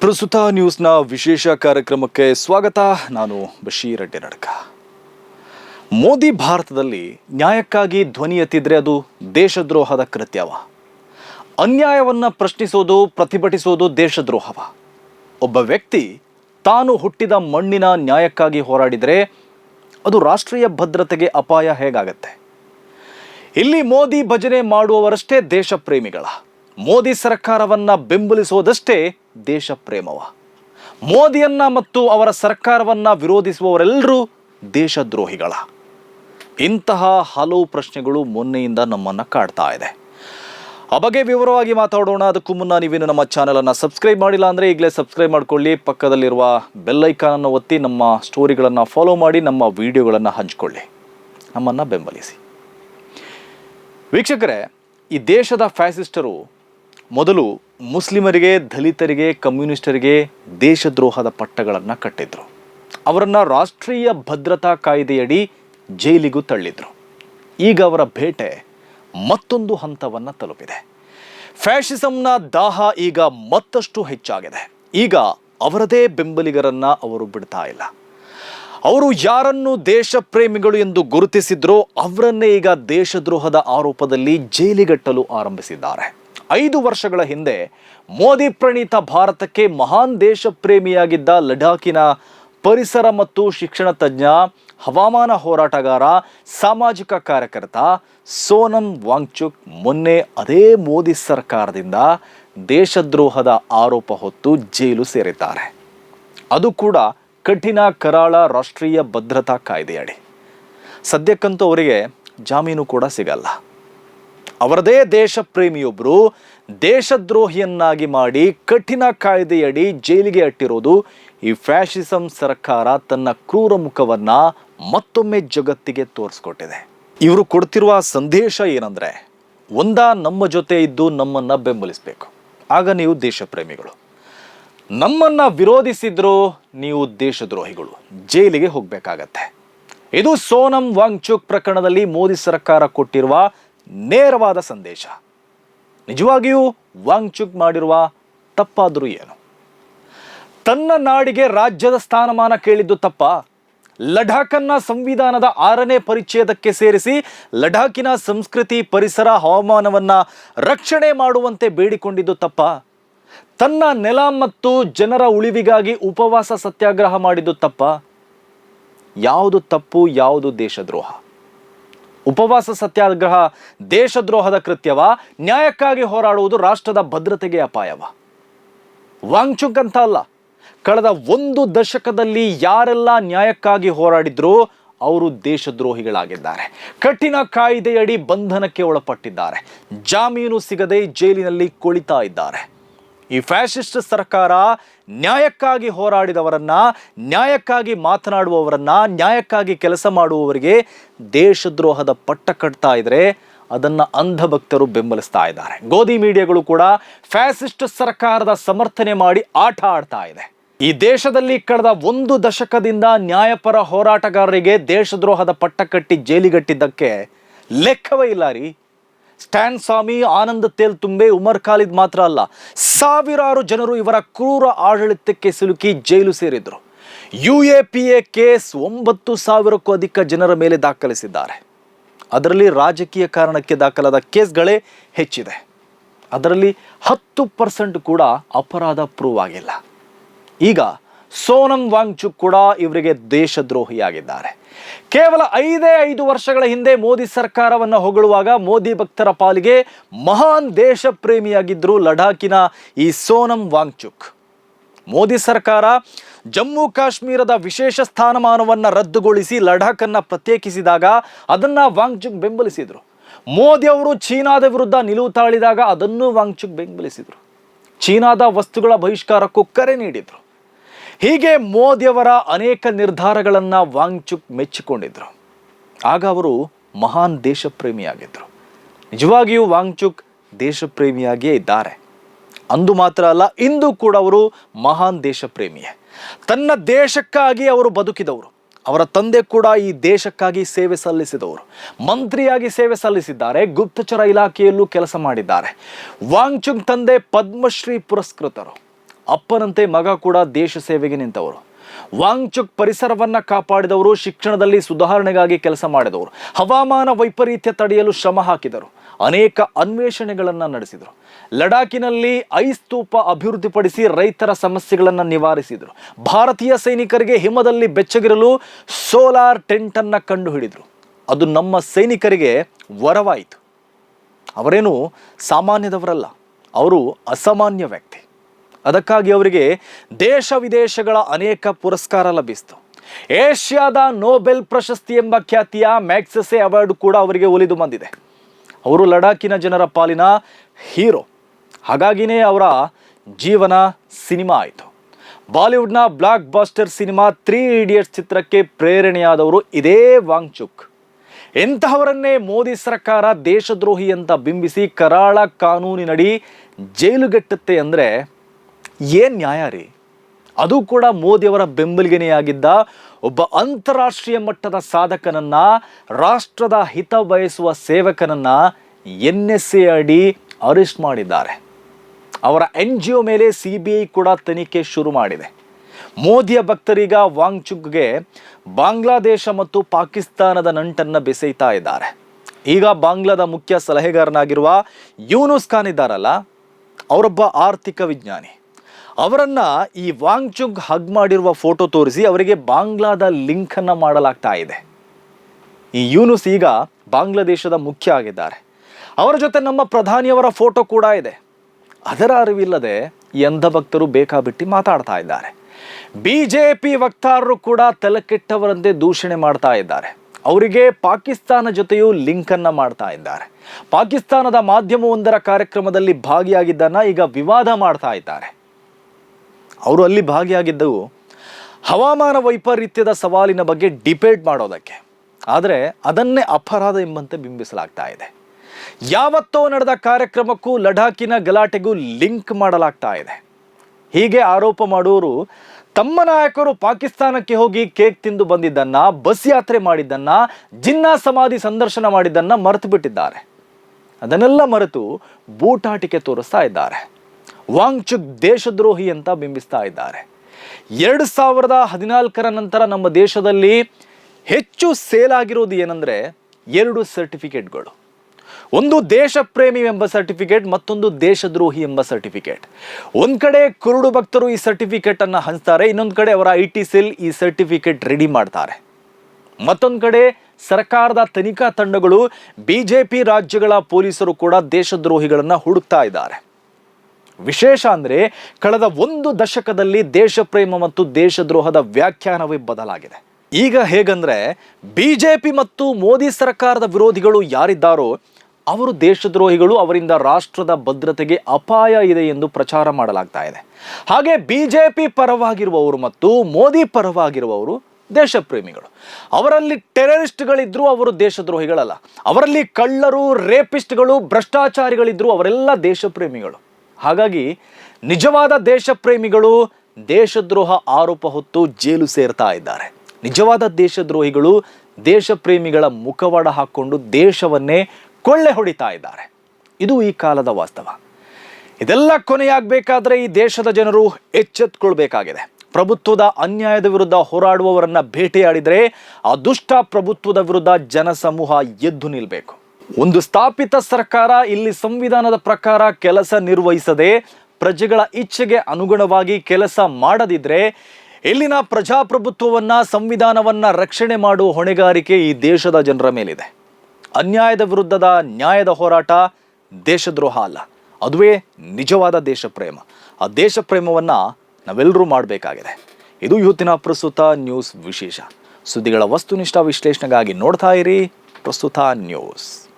ಪ್ರಸ್ತುತ ನ್ಯೂಸ್ನ ವಿಶೇಷ ಕಾರ್ಯಕ್ರಮಕ್ಕೆ ಸ್ವಾಗತ. ನಾನು ಬಶೀರ್ ಅಡ್ಡಿನಡ್ಕ ಮೋದಿ ಭಾರತದಲ್ಲಿ ನ್ಯಾಯಕ್ಕಾಗಿ ಧ್ವನಿ ಎತ್ತಿದ್ರೆ ಅದು ದೇಶದ್ರೋಹದ ಕೃತ್ಯವ. ಅನ್ಯಾಯವನ್ನು ಪ್ರಶ್ನಿಸೋದು, ಪ್ರತಿಭಟಿಸೋದು ದೇಶದ್ರೋಹವ. ಒಬ್ಬ ವ್ಯಕ್ತಿ ತಾನು ಹುಟ್ಟಿದ ಮಣ್ಣಿನ ನ್ಯಾಯಕ್ಕಾಗಿ ಹೋರಾಡಿದರೆ ಅದು ರಾಷ್ಟ್ರೀಯ ಭದ್ರತೆಗೆ ಅಪಾಯ ಹೇಗಾಗತ್ತೆ? ಇಲ್ಲಿ ಮೋದಿ ಭಜನೆ ಮಾಡುವವರಷ್ಟೇ ದೇಶ ಪ್ರೇಮಿಗಳ ಮೋದಿ ಸರ್ಕಾರವನ್ನ ಬೆಂಬಲಿಸುವುದಷ್ಟೇ ದೇಶ ಪ್ರೇಮವ. ಮೋದಿಯನ್ನ ಮತ್ತು ಅವರ ಸರ್ಕಾರವನ್ನ ವಿರೋಧಿಸುವವರೆಲ್ಲರೂ ದೇಶದ್ರೋಹಿಗಳ. ಇಂತಹ ಹಲವು ಪ್ರಶ್ನೆಗಳು ಮೊನ್ನೆಯಿಂದ ನಮ್ಮನ್ನು ಕಾಡ್ತಾ ಇದೆ. ಆ ಬಗ್ಗೆ ವಿವರವಾಗಿ ಮಾತಾಡೋಣ. ಅದಕ್ಕೂ ಮುನ್ನ ನೀವೇನು ನಮ್ಮ ಚಾನಲನ್ನು ಸಬ್ಸ್ಕ್ರೈಬ್ ಮಾಡಿಲ್ಲ ಅಂದರೆ ಈಗಲೇ ಸಬ್ಸ್ಕ್ರೈಬ್ ಮಾಡ್ಕೊಳ್ಳಿ. ಪಕ್ಕದಲ್ಲಿರುವ ಬೆಲ್ಲೈಕಾನನ್ನು ಒತ್ತಿ ನಮ್ಮ ಸ್ಟೋರಿಗಳನ್ನು ಫಾಲೋ ಮಾಡಿ, ನಮ್ಮ ವಿಡಿಯೋಗಳನ್ನು ಹಂಚಿಕೊಳ್ಳಿ. ನಮ್ಮನ್ನು ಬೆಂಬಲಿಸಿ. ವೀಕ್ಷಕರೇ, ಈ ದೇಶದ ಫ್ಯಾಸಿಸ್ಟರು ಮೊದಲು ಮುಸ್ಲಿಮರಿಗೆ, ದಲಿತರಿಗೆ, ಕಮ್ಯುನಿಸ್ಟರಿಗೆ ದೇಶದ್ರೋಹದ ಪಟ್ಟಗಳನ್ನು ಕಟ್ಟಿದ್ರು. ಅವರನ್ನು ರಾಷ್ಟ್ರೀಯ ಭದ್ರತಾ ಕಾಯ್ದೆಯಡಿ ಜೈಲಿಗೂ ತಳ್ಳಿದ್ರು. ಈಗ ಅವರ ಬೇಟೆ ಮತ್ತೊಂದು ಹಂತವನ್ನು ತಲುಪಿದೆ. ಫ್ಯಾಷಿಸಂನ ದಾಹ ಈಗ ಮತ್ತಷ್ಟು ಹೆಚ್ಚಾಗಿದೆ. ಈಗ ಅವರದೇ ಬೆಂಬಲಿಗರನ್ನ ಅವರು ಬಿಡ್ತಾ ಇಲ್ಲ. ಅವರು ಯಾರನ್ನು ದೇಶ ಪ್ರೇಮಿಗಳು ಎಂದು ಗುರುತಿಸಿದ್ರೋ ಅವರನ್ನೇ ಈಗ ದೇಶದ್ರೋಹದ ಆರೋಪದಲ್ಲಿ ಜೈಲಿಗಟ್ಟಲು ಆರಂಭಿಸಿದ್ದಾರೆ. ಐದು ವರ್ಷಗಳ ಹಿಂದೆ ಮೋದಿ ಪ್ರಣೀತ ಭಾರತಕ್ಕೆ ಮಹಾನ್ ದೇಶ ಪ್ರೇಮಿಯಾಗಿದ್ದ ಲಡಾಖಿನ ಪರಿಸರ ಮತ್ತು ಶಿಕ್ಷಣ ತಜ್ಞ, ಹವಾಮಾನ ಹೋರಾಟಗಾರ, ಸಾಮಾಜಿಕ ಕಾರ್ಯಕರ್ತ ಸೋನಂ ವಾಂಗ್ಚುಕ್ ಮೊನ್ನೆ ಅದೇ ಮೋದಿ ಸರ್ಕಾರದಿಂದ ದೇಶದ್ರೋಹದ ಆರೋಪ ಹೊತ್ತು ಜೈಲು ಸೇರಿದ್ದಾರೆ. ಅದು ಕೂಡ ಕಠಿಣ ಕರಾಳ ರಾಷ್ಟ್ರೀಯ ಭದ್ರತಾ ಕಾಯ್ದೆಯಡಿ. ಸದ್ಯಕ್ಕಂತೂ ಅವರಿಗೆ ಜಾಮೀನು ಕೂಡ ಸಿಗಲ್ಲ. ಅವರದೇ ದೇಶ ಪ್ರೇಮಿಯೊಬ್ಬರು ದೇಶದ್ರೋಹಿಯನ್ನಾಗಿ ಮಾಡಿ ಕಠಿಣ ಕಾಯ್ದೆಯಡಿ ಜೈಲಿಗೆ ಅಟ್ಟಿರೋದು ಈ ಫ್ಯಾಷಿಸಂ ಸರ್ಕಾರ ತನ್ನ ಕ್ರೂರ ಮುಖವನ್ನ ಮತ್ತೊಮ್ಮೆ ಜಗತ್ತಿಗೆ ತೋರಿಸ್ಕೊಟ್ಟಿದೆ. ಇವರು ಕೊಡ್ತಿರುವ ಸಂದೇಶ ಏನಂದ್ರೆ, ಒಂದ ನಮ್ಮ ಜೊತೆ ಇದ್ದು ನಮ್ಮನ್ನ ಬೆಂಬಲಿಸಬೇಕು. ಆಗ ನೀವು ದೇಶ ಪ್ರೇಮಿಗಳು ನಮ್ಮನ್ನ ವಿರೋಧಿಸಿದ್ರು ನೀವು ದೇಶದ್ರೋಹಿಗಳು. ಜೈಲಿಗೆ ಹೋಗಬೇಕಾಗತ್ತೆ. ಇದು ಸೋನಂ ವಾಂಗ್ಚುಕ್ ಪ್ರಕರಣದಲ್ಲಿ ಮೋದಿ ಸರ್ಕಾರ ಕೊಟ್ಟಿರುವ ನೇರವಾದ ಸಂದೇಶ. ನಿಜವಾಗಿಯೂ ವಾಂಗ್ಚುಕ್ ಮಾಡಿರುವ ತಪ್ಪಾದರೂ ಏನು? ತನ್ನ ನಾಡಿಗೆ ರಾಜ್ಯದ ಸ್ಥಾನಮಾನ ಕೇಳಿದ್ದು ತಪ್ಪ. ಲಡಾಖನ್ನ ಸಂವಿಧಾನದ ಆರನೇ ಪರಿಚ್ಛೇದಕ್ಕೆ ಸೇರಿಸಿ ಲಡಾಖಿನ ಸಂಸ್ಕೃತಿ ಪರಿಸರ ಹವಾಮಾನವನ್ನು ರಕ್ಷಣೆ ಮಾಡುವಂತೆ ಬೇಡಿಕೊಂಡಿದ್ದು ತಪ್ಪ. ತನ್ನ ನೆಲ ಮತ್ತು ಜನರ ಉಳಿವಿಗಾಗಿ ಉಪವಾಸ ಸತ್ಯಾಗ್ರಹ ಮಾಡಿದ್ದು ತಪ್ಪ. ಯಾವುದು ತಪ್ಪು, ಯಾವುದು ದೇಶದ್ರೋಹ? ಉಪವಾಸ ಸತ್ಯಾಗ್ರಹ, ದೇಶದ್ರೋಹದ ಕೃತ್ಯವ, ನ್ಯಾಯಕ್ಕಾಗಿ ಹೋರಾಡುವುದು ರಾಷ್ಟ್ರದ ಭದ್ರತೆಗೆ ಅಪಾಯವ. ವಾಂಗ್ಚುಕ್ ಅಂತ ಅಲ್ಲ, ಕಳೆದ ಒಂದು ದಶಕದಲ್ಲಿ ಯಾರೆಲ್ಲ ನ್ಯಾಯಕ್ಕಾಗಿ ಹೋರಾಡಿದ್ರು ಅವರು ದೇಶದ್ರೋಹಿಗಳಾಗಿದ್ದಾರೆ. ಕಠಿಣ ಕಾಯ್ದೆಯಡಿ ಬಂಧನಕ್ಕೆ ಒಳಪಟ್ಟಿದ್ದಾರೆ. ಜಾಮೀನು ಸಿಗದೆ ಜೈಲಿನಲ್ಲಿ ಕುಳಿತಾ ಇದ್ದಾರೆ. ಈ ಫ್ಯಾಸಿಸ್ಟ್ ಸರ್ಕಾರ ನ್ಯಾಯಕ್ಕಾಗಿ ಹೋರಾಡಿದವರನ್ನ, ನ್ಯಾಯಕ್ಕಾಗಿ ಮಾತನಾಡುವವರನ್ನ, ನ್ಯಾಯಕ್ಕಾಗಿ ಕೆಲಸ ಮಾಡುವವರಿಗೆ ದೇಶದ್ರೋಹದ ಪಟ್ಟ ಕಟ್ತಾ ಇದ್ರೆ ಅದನ್ನ ಅಂಧಭಕ್ತರು ಬೆಂಬಲಿಸ್ತಾ ಇದ್ದಾರೆ. ಗೋಧಿ ಮೀಡಿಯಾಗಳು ಕೂಡ ಫ್ಯಾಸಿಸ್ಟ್ ಸರ್ಕಾರದ ಸಮರ್ಥನೆ ಮಾಡಿ ಆಟ ಆಡ್ತಾ ಇದೆ. ಈ ದೇಶದಲ್ಲಿ ಕಳೆದ ಒಂದು ದಶಕದಿಂದ ನ್ಯಾಯಪರ ಹೋರಾಟಗಾರರಿಗೆ ದೇಶದ್ರೋಹದ ಪಟ್ಟ ಕಟ್ಟಿ ಜೈಲಿಗಟ್ಟಿದ್ದಕ್ಕೆ ಲೆಕ್ಕವೇ ಇಲ್ಲ ರೀ. ಸ್ಟ್ಯಾನ್ ಸ್ವಾಮಿ, ಆನಂದ್ ತೇಲ್ ತುಂಬೆ, ಉಮರ್ ಖಾಲಿದ್ ಮಾತ್ರ ಅಲ್ಲ, ಸಾವಿರಾರು ಜನರು ಇವರ ಕ್ರೂರ ಆಡಳಿತಕ್ಕೆ ಸಿಲುಕಿ ಜೈಲು ಸೇರಿದ್ರು. U A P A case ಒಂಬತ್ತು ಸಾವಿರಕ್ಕೂ ಅಧಿಕ ಜನರ ಮೇಲೆ ದಾಖಲಿಸಿದ್ದಾರೆ. ಅದರಲ್ಲಿ ರಾಜಕೀಯ ಕಾರಣಕ್ಕೆ ದಾಖಲಾದ ಕೇಸ್ಗಳೇ ಹೆಚ್ಚಿದೆ. ಅದರಲ್ಲಿ ಹತ್ತು ಪರ್ಸೆಂಟ್ ಕೂಡ ಅಪರಾಧ ಪ್ರೂವ್ ಆಗಿಲ್ಲ. ಈಗ ಸೋನಂ ವಾಂಗ್ಚುಕ್ ಕೂಡ ಇವರಿಗೆ ದೇಶದ್ರೋಹಿಯಾಗಿದ್ದಾರೆ. ಕೇವಲ ಐದೇ ಐದು ವರ್ಷಗಳ ಹಿಂದೆ ಮೋದಿ ಸರ್ಕಾರವನ್ನು ಹೊಗಳುವಾಗ ಮೋದಿ ಭಕ್ತರ ಪಾಲಿಗೆ ಮಹಾನ್ ದೇಶ ಪ್ರೇಮಿಯಾಗಿದ್ದರು ಲಡಾಖಿನ ಈ ಸೋನಂ ವಾಂಗ್ಚುಕ್. ಮೋದಿ ಸರ್ಕಾರ ಜಮ್ಮು ಕಾಶ್ಮೀರದ ವಿಶೇಷ ಸ್ಥಾನಮಾನವನ್ನು ರದ್ದುಗೊಳಿಸಿ ಲಡಾಖನ್ನ ಪ್ರತ್ಯೇಕಿಸಿದಾಗ ಅದನ್ನ ವಾಂಗ್ಚುಕ್ ಬೆಂಬಲಿಸಿದ್ರು. ಮೋದಿ ಅವರು ಚೀನಾದ ವಿರುದ್ಧ ನಿಲುವು ತಾಳಿದಾಗ ಅದನ್ನು ವಾಂಗ್ಚುಕ್ ಬೆಂಬಲಿಸಿದ್ರು. ಚೀನಾದ ವಸ್ತುಗಳ ಬಹಿಷ್ಕಾರಕ್ಕೂ ಕರೆ ನೀಡಿದ್ರು. ಹೀಗೆ ಮೋದಿಯವರ ಅನೇಕ ನಿರ್ಧಾರಗಳನ್ನು ವಾಂಗ್ಚುಕ್ ಮೆಚ್ಚಿಕೊಂಡಿದ್ದರು ಆಗ ಅವರು ಮಹಾನ್ ದೇಶಪ್ರೇಮಿಯಾಗಿದ್ದರು ನಿಜವಾಗಿಯೂ ವಾಂಗ್ಚುಕ್ ದೇಶಪ್ರೇಮಿಯಾಗಿಯೇ ಇದ್ದಾರೆ. ಅಂದು ಮಾತ್ರ ಅಲ್ಲ, ಇಂದು ಕೂಡ ಅವರು ಮಹಾನ್ ದೇಶಪ್ರೇಮಿಯೇ. ತನ್ನ ದೇಶಕ್ಕಾಗಿ ಅವರು ಬದುಕಿದವರು. ಅವರ ತಂದೆ ಕೂಡ ಈ ದೇಶಕ್ಕಾಗಿ ಸೇವೆ ಸಲ್ಲಿಸಿದವರು. ಮಂತ್ರಿಯಾಗಿ ಸೇವೆ ಸಲ್ಲಿಸಿದ್ದಾರೆ, ಗುಪ್ತಚರ ಇಲಾಖೆಯಲ್ಲೂ ಕೆಲಸ ಮಾಡಿದ್ದಾರೆ. ವಾಂಗ್ಚುಂಗ್ ತಂದೆ ಪದ್ಮಶ್ರೀ ಪುರಸ್ಕೃತರು. ಅಪ್ಪನಂತೆ ಮಗ ಕೂಡ ದೇಶ ಸೇವೆಗೆ ನಿಂತವರು. ವಾಂಗ್ಚುಕ್ ಪರಿಸರವನ್ನ ಕಾಪಾಡಿದವರು, ಶಿಕ್ಷಣದಲ್ಲಿ ಸುಧಾರಣೆಗಾಗಿ ಕೆಲಸ ಮಾಡಿದವರು. ಹವಾಮಾನ ವೈಪರೀತ್ಯ ತಡೆಯಲು ಶ್ರಮ ಹಾಕಿದರು. ಅನೇಕ ಅನ್ವೇಷಣೆಗಳನ್ನು ನಡೆಸಿದರು. ಲಡಾಖಿನಲ್ಲಿ ಐಸ್ತೂಪ ಅಭಿವೃದ್ಧಿಪಡಿಸಿ ರೈತರ ಸಮಸ್ಯೆಗಳನ್ನು ನಿವಾರಿಸಿದರು. ಭಾರತೀಯ ಸೈನಿಕರಿಗೆ ಹಿಮದಲ್ಲಿ ಬೆಚ್ಚಗಿರಲು ಸೋಲಾರ್ ಟೆಂಟ್ ಅನ್ನ ಕಂಡುಹಿಡಿದರು. ಅದು ನಮ್ಮ ಸೈನಿಕರಿಗೆ ವರವಾಯಿತು. ಅವರೇನು ಸಾಮಾನ್ಯದವರಲ್ಲ, ಅವರು ಅಸಾಮಾನ್ಯ ವ್ಯಕ್ತಿ. ಅದಕ್ಕಾಗಿ ಅವರಿಗೆ ದೇಶ ವಿದೇಶಗಳ ಅನೇಕ ಪುರಸ್ಕಾರ ಲಭಿಸಿತು. ಏಷ್ಯಾದ ನೋಬೆಲ್ ಪ್ರಶಸ್ತಿ ಎಂಬ ಖ್ಯಾತಿಯ ಮ್ಯಾಕ್ಸೆಸೆ ಅವಾರ್ಡ್ ಕೂಡ ಅವರಿಗೆ ಒಲಿದು ಬಂದಿದೆ. ಅವರು ಲಡಾಖಿನ ಜನರ ಪಾಲಿನ ಹೀರೋ. ಹಾಗಾಗಿನೇ ಅವರ ಜೀವನ ಸಿನಿಮಾ ಆಯಿತು. ಬಾಲಿವುಡ್ನ blockbuster cinema three idiots ಚಿತ್ರಕ್ಕೆ ಪ್ರೇರಣೆಯಾದವರು ಇದೇ ವಾಂಗ್ಚುಕ್. ಎಂತಹವರನ್ನೇ ಮೋದಿ ಸರ್ಕಾರ ದೇಶದ್ರೋಹಿ ಅಂತ ಬಿಂಬಿಸಿ ಕರಾಳ ಕಾನೂನಿನಡಿ ಜೈಲುಗೆಟ್ಟುತ್ತೆ ಅಂದರೆ ಏನು ನ್ಯಾಯ ರೀ? ಅದು ಕೂಡ ಮೋದಿಯವರ ಬೆಂಬಲಿಗನೆಯಾಗಿದ್ದ ಒಬ್ಬ ಅಂತಾರಾಷ್ಟ್ರೀಯ ಮಟ್ಟದ ಸಾಧಕನನ್ನ, ರಾಷ್ಟ್ರದ ಹಿತ ಬಯಸುವ ಸೇವಕನನ್ನ ಎನ್ ಎಸ್ ಎ ಅಡಿ ಅರೆಸ್ಟ್ ಮಾಡಿದ್ದಾರೆ. ಅವರ ಎನ್ ಜಿ ಒ ಮೇಲೆ ಸಿ ಬಿ ಐ ಕೂಡ ತನಿಖೆ ಶುರು ಮಾಡಿದೆ. ಮೋದಿಯ ಭಕ್ತರೀಗ ವಾಂಗ್ಚುಕ್ಗೆ ಬಾಂಗ್ಲಾದೇಶ ಮತ್ತು ಪಾಕಿಸ್ತಾನದ ನಂಟನ್ನು ಬೆಸೆಯ್ತಾ ಇದ್ದಾರೆ. ಈಗ ಬಾಂಗ್ಲಾದ ಮುಖ್ಯ ಸಲಹೆಗಾರನಾಗಿರುವ ಯೂನುಸ್ ಖಾನ್ ಇದ್ದಾರಲ್ಲ, ಅವರೊಬ್ಬ ಆರ್ಥಿಕ ವಿಜ್ಞಾನಿ. ಅವರನ್ನ ಈ ವಾಂಗ್ಚುಂಗ್ ಹಗ್ ಮಾಡಿರುವ ಫೋಟೋ ತೋರಿಸಿ ಅವರಿಗೆ ಬಾಂಗ್ಲಾದ ಲಿಂಕನ್ನು ಮಾಡಲಾಗ್ತಾ ಇದೆ. ಈ ಯೂನುಸ್ ಈಗ ಬಾಂಗ್ಲಾದೇಶದ ಮುಖ್ಯ ಆಗಿದ್ದಾರೆ. ಅವರ ಜೊತೆ ನಮ್ಮ ಪ್ರಧಾನಿಯವರ ಫೋಟೋ ಕೂಡ ಇದೆ. ಅದರ ಅರಿವಿಲ್ಲದೆ ಈ ಅಂಧ ಭಕ್ತರು ಬೇಕಾಬಿಟ್ಟಿ ಮಾತಾಡ್ತಾ ಇದ್ದಾರೆ. ಬಿಜೆಪಿ ವಕ್ತಾರರು ಕೂಡ ತಲೆಕೆಟ್ಟವರಂತೆ ದೂಷಣೆ ಮಾಡ್ತಾ ಇದ್ದಾರೆ. ಅವರಿಗೆ ಪಾಕಿಸ್ತಾನ ಜೊತೆಯೂ ಲಿಂಕ್ ಅನ್ನ ಮಾಡ್ತಾ ಇದ್ದಾರೆ. ಪಾಕಿಸ್ತಾನದ ಮಾಧ್ಯಮವೊಂದರ ಕಾರ್ಯಕ್ರಮದಲ್ಲಿ ಭಾಗಿಯಾಗಿದ್ದನ್ನ ಈಗ ವಿವಾದ ಮಾಡ್ತಾ ಇದ್ದಾರೆ. ಅವರು ಅಲ್ಲಿ ಭಾಗಿಯಾಗಿದ್ದವು. ಹವಾಮಾನ ವೈಪರೀತ್ಯದ ಸವಾಲಿನ ಬಗ್ಗೆ ಡಿಬೇಟ್ ಮಾಡೋದಕ್ಕೆ. ಆದರೆ ಅದನ್ನೇ ಅಪರಾಧ ಎಂಬಂತೆ ಬಿಂಬಿಸಲಾಗ್ತಾ ಇದೆ. ಯಾವತ್ತೋ ನಡೆದ ಕಾರ್ಯಕ್ರಮಕ್ಕೂ ಲಡಾಖಿನ ಗಲಾಟೆಗೂ ಲಿಂಕ್ ಮಾಡಲಾಗ್ತಾ ಇದೆ. ಹೀಗೆ ಆರೋಪ ಮಾಡುವರು ತಮ್ಮ ನಾಯಕರು ಪಾಕಿಸ್ತಾನಕ್ಕೆ ಹೋಗಿ ಕೇಕ್ ತಿಂದು ಬಂದಿದ್ದನ್ನ, ಬಸ್ ಯಾತ್ರೆ ಮಾಡಿದ್ದನ್ನ, ಜಿನ್ನಾ ಸಮಾಧಿ ಸಂದರ್ಶನ ಮಾಡಿದ್ದನ್ನ ಮರೆತು ಬಿಟ್ಟಿದ್ದಾರೆ ಅದನ್ನೆಲ್ಲ ಮರೆತು ಬೂಟಾಟಿಕೆ ತೋರಿಸ್ತಾ ಇದ್ದಾರೆ. ವಾಂಗ್ಚುಕ್ ದೇಶದ್ರೋಹಿ ಅಂತ ಬಿಂಬಿಸ್ತಾ ಇದ್ದಾರೆ. ಎರಡು ಸಾವಿರದ ಹದಿನಾಲ್ಕರ ನಂತರ ನಮ್ಮ ದೇಶದಲ್ಲಿ ಹೆಚ್ಚು ಸೇಲ್ ಆಗಿರೋದು ಏನಂದ್ರೆ ಎರಡು ಸರ್ಟಿಫಿಕೇಟ್ಗಳು. ಒಂದು ದೇಶ ಪ್ರೇಮಿ ಎಂಬ ಸರ್ಟಿಫಿಕೇಟ್, ಮತ್ತೊಂದು ದೇಶದ್ರೋಹಿ ಎಂಬ ಸರ್ಟಿಫಿಕೇಟ್. ಒಂದು ಕಡೆ ಕುರುಡು ಭಕ್ತರು ಈ ಸರ್ಟಿಫಿಕೇಟ್ ಅನ್ನ ಹಂಚ್ತಾರೆ, ಇನ್ನೊಂದು ಕಡೆ ಅವರ ಐ ಟಿ ಸೆಲ್ ಈ ಸರ್ಟಿಫಿಕೇಟ್ ರೆಡಿ ಮಾಡ್ತಾರೆ. ಮತ್ತೊಂದು ಕಡೆ ಸರ್ಕಾರದ ತನಿಖಾ ತಂಡಗಳು ಬಿಜೆಪಿ ರಾಜ್ಯಗಳ ಪೊಲೀಸರು ಕೂಡ ದೇಶದ್ರೋಹಿಗಳನ್ನು ಹುಡುಕ್ತಾ ಇದ್ದಾರೆ. ವಿಶೇಷ ಅಂದರೆ ಕಳೆದ ಒಂದು ದಶಕದಲ್ಲಿ ದೇಶಪ್ರೇಮ ಮತ್ತು ದೇಶದ್ರೋಹದ ವ್ಯಾಖ್ಯಾನವೇ ಬದಲಾಗಿದೆ. ಈಗ ಹೇಗಂದ್ರೆ ಪಿ ಮತ್ತು ಮೋದಿ ಸರ್ಕಾರದ ವಿರೋಧಿಗಳು ಯಾರಿದ್ದಾರೋ ಅವರು ದೇಶದ್ರೋಹಿಗಳು, ಅವರಿಂದ ರಾಷ್ಟ್ರದ ಭದ್ರತೆಗೆ ಅಪಾಯ ಇದೆ ಎಂದು ಪ್ರಚಾರ ಮಾಡಲಾಗ್ತಾ ಇದೆ. ಹಾಗೆ ಪಿ ಪರವಾಗಿರುವವರು ಮತ್ತು ಮೋದಿ ಪರವಾಗಿರುವವರು ದೇಶಪ್ರೇಮಿಗಳು. ಅವರಲ್ಲಿ ಟೆರರಿಸ್ಟ್ಗಳಿದ್ರು ಅವರು ದೇಶದ್ರೋಹಿಗಳಲ್ಲ. ಅವರಲ್ಲಿ ಕಳ್ಳರು, ರೇಪಿಸ್ಟ್ಗಳು, ಭ್ರಷ್ಟಾಚಾರಿಗಳಿದ್ರು ಅವರೆಲ್ಲ ದೇಶಪ್ರೇಮಿಗಳು. ಹಾಗಾಗಿ ನಿಜವಾದ ದೇಶ ಪ್ರೇಮಿಗಳು ದೇಶದ್ರೋಹ ಆರೋಪ ಹೊತ್ತು ಜೈಲು ಸೇರ್ತಾ ಇದ್ದಾರೆ. ನಿಜವಾದ ದೇಶದ್ರೋಹಿಗಳು ದೇಶಪ್ರೇಮಿಗಳ ಮುಖವಾಡ ಹಾಕ್ಕೊಂಡು ದೇಶವನ್ನೇ ಕೊಳ್ಳೆ ಹೊಡಿತಾ ಇದ್ದಾರೆ. ಇದು ಈ ಕಾಲದ ವಾಸ್ತವ. ಇದೆಲ್ಲ ಕೊನೆಯಾಗಬೇಕಾದ್ರೆ ಈ ದೇಶದ ಜನರು ಎಚ್ಚೆತ್ಕೊಳ್ಬೇಕಾಗಿದೆ. ಪ್ರಭುತ್ವದ ಅನ್ಯಾಯದ ವಿರುದ್ಧ ಹೋರಾಡುವವರನ್ನ ಭೇಟಿಯಾಡಿದರೆ ಆ ದುಷ್ಟ ಪ್ರಭುತ್ವದ ವಿರುದ್ಧ ಜನಸಮೂಹ ಎದ್ದು ನಿಲ್ಬೇಕು. ಒಂದು ಸ್ಥಾಪಿತ ಸರ್ಕಾರ ಇಲ್ಲಿ ಸಂವಿಧಾನದ ಪ್ರಕಾರ ಕೆಲಸ ನಿರ್ವಹಿಸದೆ ಪ್ರಜೆಗಳ ಇಚ್ಛೆಗೆ ಅನುಗುಣವಾಗಿ ಕೆಲಸ ಮಾಡದಿದ್ರೆ ಇಲ್ಲಿನ ಪ್ರಜಾಪ್ರಭುತ್ವವನ್ನ, ಸಂವಿಧಾನವನ್ನ ರಕ್ಷಣೆ ಮಾಡುವ ಹೊಣೆಗಾರಿಕೆ ಈ ದೇಶದ ಜನರ ಮೇಲಿದೆ. ಅನ್ಯಾಯದ ವಿರುದ್ಧದ ನ್ಯಾಯದ ಹೋರಾಟ ದೇಶದ್ರೋಹ ಅಲ್ಲ. ಅದುವೇ ನಿಜವಾದ ದೇಶಪ್ರೇಮ. ಆ ದೇಶಪ್ರೇಮವನ್ನ ನಾವೆಲ್ಲರೂ ಮಾಡಬೇಕಾಗಿದೆ. ಇದು ಇವತ್ತಿನ ಪ್ರಸ್ತುತ ನ್ಯೂಸ್ ವಿಶೇಷ. ಸುದ್ದಿಗಳ ವಸ್ತುನಿಷ್ಠ ವಿಶ್ಲೇಷಣೆಗಾಗಿ ನೋಡ್ತಾ ಇರಿ ಪ್ರಸ್ತುತ ನ್ಯೂಸ್.